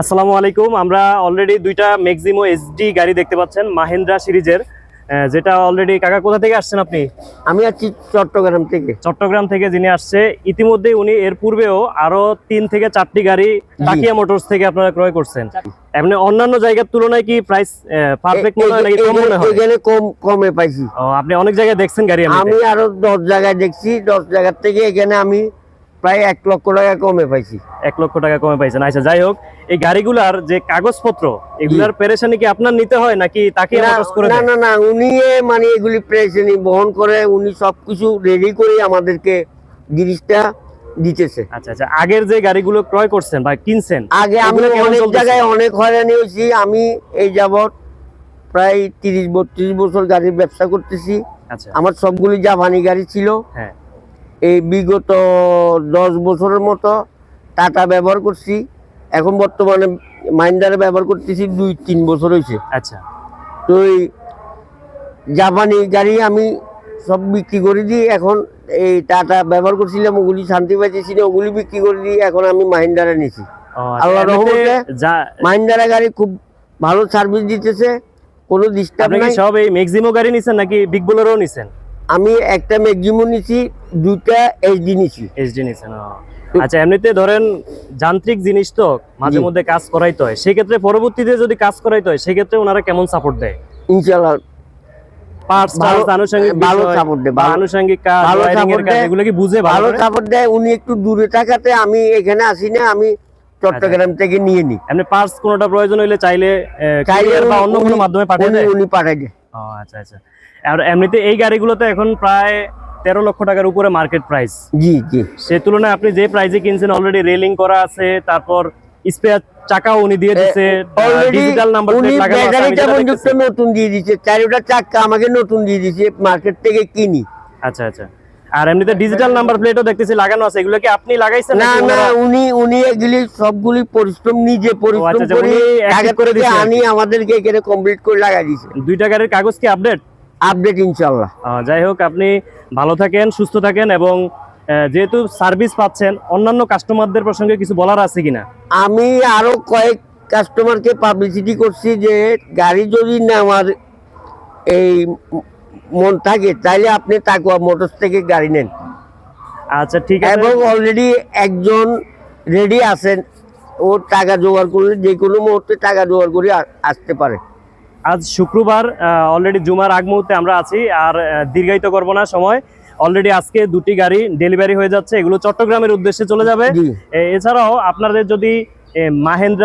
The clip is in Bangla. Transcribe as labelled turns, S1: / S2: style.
S1: আসসালামু আলাইকুম। আমরা অলরেডি দুইটা ম্যাক্সিমো এসডি গাড়ি দেখতে পাচ্ছেন মাহিন্দ্রা সিরিজের। যেটা অলরেডি কাকা কোথা থেকে আসছেন আপনি?
S2: আমি আছি চট্টগ্রাম থেকে।
S1: চট্টগ্রাম থেকে যিনি আসছে ইতিমধ্যে উনি এর পূর্বেও আরও তিন থেকে চারটি গাড়ি টাকিয়া মোটরস থেকে আপনারা ক্রয় করছেন। এমনি অন্যান্য জায়গার তুলনায় কি প্রাইস পারফেক্ট মনে হয় নাকি কম মনে হয়?
S2: এখানে কম কমে পাইছি।
S1: ও, আপনি অনেক জায়গায় দেখছেন গাড়ি?
S2: আমি আরও দশ জায়গায় দেখছি দশ জায়গার থেকে এখানে আমি প্রায় এক লক্ষ টাকা কমে পাইছি।
S1: এক লক্ষ টাকা কমে পাইছেন। আচ্ছা যাই হোক এই গাড়িগুলার যে কাগজপত্র এগুলার পেরেশানি কি আপনার নিতে হয় নাকি তাকিয়া
S2: না
S1: করে
S2: না না না উনি মানে এগুলি প্রেসেনি বহন করে উনি সবকিছু রেডি করে আমাদেরকে জিনিসটা দিতেছে।
S1: আচ্ছা আচ্ছা আগের যে গাড়িগুলো ক্রয় করছেন বা কিনছেন
S2: আগে আমি অনেক জায়গায় অনেক হয়রানি হয়েছি। আমি এই যাবৎ প্রায় তিরিশ বত্রিশ বছর গাড়ির ব্যবসা করতেছি।
S1: আচ্ছা।
S2: আমার সবগুলি জাপানি গাড়ি ছিল।
S1: হ্যাঁ।
S2: এই বিগত দশ বছরের মতো টাটা ব্যবহার করছি। এখন বর্তমানে মাইন্ডারে ব্যবহার করতেছি দুই তিন বছর হয়েছে
S1: আচ্ছা।
S2: তো এই জাপানি গাড়ি আমি সব বিক্রি করে দিই। এখন এই টাটা ব্যবহার করছিলাম ওগুলি শান্তি পাইতেছি না ওগুলি বিক্রি করে দিই। এখন আমি মাহিন্দারে নিছি।
S1: আচ্ছা,
S2: রহমতে মাহিন্দারা গাড়ি খুব ভালো সার্ভিস দিতেছে কোনো ডিস্টার্ব নাই।
S1: সব এই ম্যাক্সিমো গাড়ি নিছেন নাকি বিগ বোলেরও নিছেন?
S2: আমি একটা ম্যাক্সিমো নিছি দুইটা এইচডি নিছি।
S1: এইচডি নিছেন আচ্ছা এমনিতে ধরেন যান্ত্রিক জিনিস তো মাঝে মধ্যে কাজ করাইতে হয় সেক্ষেত্রে পরবর্তীতে যদি কাজ করাইতে হয় সেক্ষেত্রে ওনারা কেমন সাপোর্ট দেয়?
S2: দেয় উনি একটু দূরে থাকাতে আমি এখানে আসি না আমি চট্টগ্রাম থেকে নিয়ে নিই।
S1: এমনি পার্টস কোনোটা প্রয়োজন হইলে চাইলে
S2: চাইলে
S1: বা অন্য কোনো মাধ্যমে পাঠিয়ে দেয়?
S2: উনি পাঠাই দেয়।
S1: ও আচ্ছা আচ্ছা। আর এমনিতে এই গাড়িগুলোতে এখন প্রায় তেরো লক্ষ টাকার উপরে মার্কেট প্রাইস
S2: জি জি।
S1: সে তুলনায় আপনি যে প্রাইসে কিনছেন অলরেডি রেলিং করা আছে তারপর স্পেয়ার চাকা উনি দিয়ে দিচ্ছে
S2: অলরেডি
S1: ডিজিটাল নাম্বার প্লেট লাগানো আছে,
S2: ব্যাটারিটা। নতুন দিয়ে দিয়েছে চারটা চাকা আমাকে নতুন দিয়ে দিয়েছে মার্কেট থেকে কিনি।
S1: আচ্ছা আচ্ছা। আর এমনিতে ডিজিটাল নাম্বার প্লেটও দেখতেছি লাগানো আছে। এগুলো কি আপনি লাগাইছেন
S2: না না উনি উনি এগুলি সবগুলি পরিশ্রম নিজে পরিশ্রম
S1: আচ্ছা, আচ্ছা,
S2: করে আগে
S1: করে কি।
S2: আনি আমাদেরকে এখানে কমপ্লিট করে লাগাই দিছে
S1: দুইটা গাড়ির কাগজ কি আপডেট
S2: আপডেট ইনশাল্লাহ
S1: যাই হোক আপনি ভালো থাকেন সুস্থ থাকেন এবং যেহেতু সার্ভিস পাচ্ছেন অন্যান্য কাস্টমারদের প্রসঙ্গে কিছু বলার আছে কিনা?
S2: আমি আরও কয়েক কাস্টমারকে পাবলিসিটি করছি যে গাড়ি যদি নেওয়ার এই মন থাকে তাইলে আপনি তাকুয়া মোটরস থেকে গাড়ি নেন।
S1: আচ্ছা ঠিক আছে।
S2: এবং অলরেডি একজন রেডি আছেন ও টাকা জোগাড় করলে যে কোনো মুহূর্তে টাকা জোগাড় করে আসতে পারে।
S1: আজ শুক্রবার অলরেডি জুমার আগ মুহূর্তে আমরা আছি আর দীর্ঘায়িত করব না সময়। অলরেডি আজকে দুটি গাড়ি ডেলিভারি হয়ে যাচ্ছে এগুলো চট্টগ্রামের উদ্দেশ্যে চলে যাবে। এছাড়াও আপনাদের যদি মাহেন্দ্রা